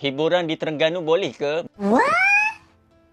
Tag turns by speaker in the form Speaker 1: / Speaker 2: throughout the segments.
Speaker 1: Hiburan di Terengganu boleh ke?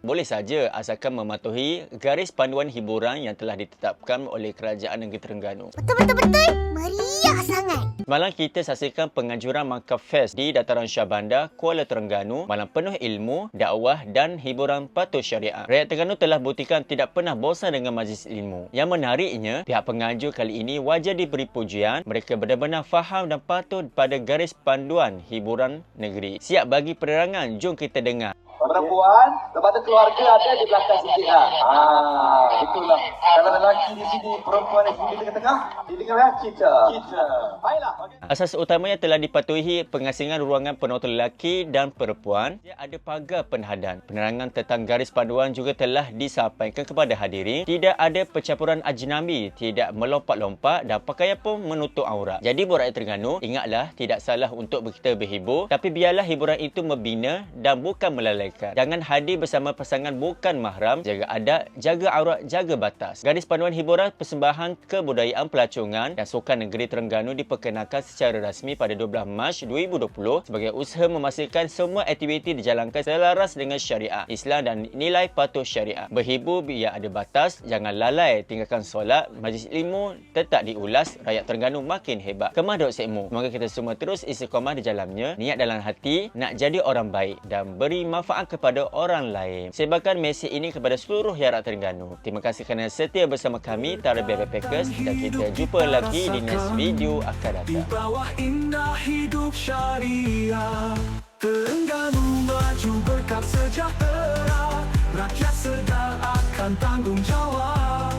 Speaker 1: Boleh saja asalkan mematuhi garis panduan hiburan yang telah ditetapkan oleh Kerajaan Negeri Terengganu.
Speaker 2: Betul-betul-betul meriah sangat.
Speaker 1: Malam kita saksikan penganjuran Mangkap Fest di Dataran Shah Bandar, Kuala Terengganu. Malam penuh ilmu, dakwah dan hiburan patuh syariah. Rakyat Terengganu telah buktikan tidak pernah bosan dengan majlis ilmu. Yang menariknya, pihak penganjur kali ini wajar diberi pujian. Mereka benar-benar faham dan patuh pada garis panduan hiburan negeri. Siap bagi penerangan? Jom kita dengar.
Speaker 3: Perempuan, lepas tu keluarga ada di belakang sikit ha. Ah, itulah. Kalau lelaki di sini, perempuan di sini tengah-tengah, di tengah kita. Kita. Baiklah.
Speaker 1: Asas utamanya telah dipatuhi pengasingan ruangan penonton lelaki dan perempuan. Dia ada pagar penhadan. Penerangan tentang garis panduan juga telah disampaikan kepada hadirin. Tidak ada pencampuran ajnabi, tidak melompat-lompat dan pakaian pun menutup aurat. Jadi buat rakyat Terengganu, ingatlah tidak salah untuk kita berhibur, tapi biarlah hiburan itu membina dan bukan melalaikan. Jangan hadir bersama pasangan bukan mahram, jaga adat, jaga aurat, jaga batas. Garis panduan hiburan persembahan kebudayaan pelacongan dan sukan negeri Terengganu diperkenalkan secara rasmi pada 12 Mac 2020 sebagai usaha memastikan semua aktiviti dijalankan selaras dengan syariat Islam dan nilai patuh syariat. Berhibur biar ada batas, jangan lalai tinggalkan solat, majlis ilmu tetap diulas, rakyat Terengganu makin hebat. Kemah Dok Sekmu. Semoga kita semua terus istiqamah di jalannya, niat dalam hati nak jadi orang baik dan beri manfaat kepada orang lain. Sebarkan mesej ini kepada seluruh rakyat Terengganu. Terima kasih kerana setia bersama kami Tara Backpackers dan kita jumpa lagi di next video akan
Speaker 4: Di
Speaker 1: datang.
Speaker 4: bawah indah hidup syariah Terengganu maju berkat sejahtera Rakyat sedar akan tanggungjawab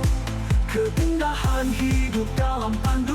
Speaker 4: Keindahan hidup dalam panduan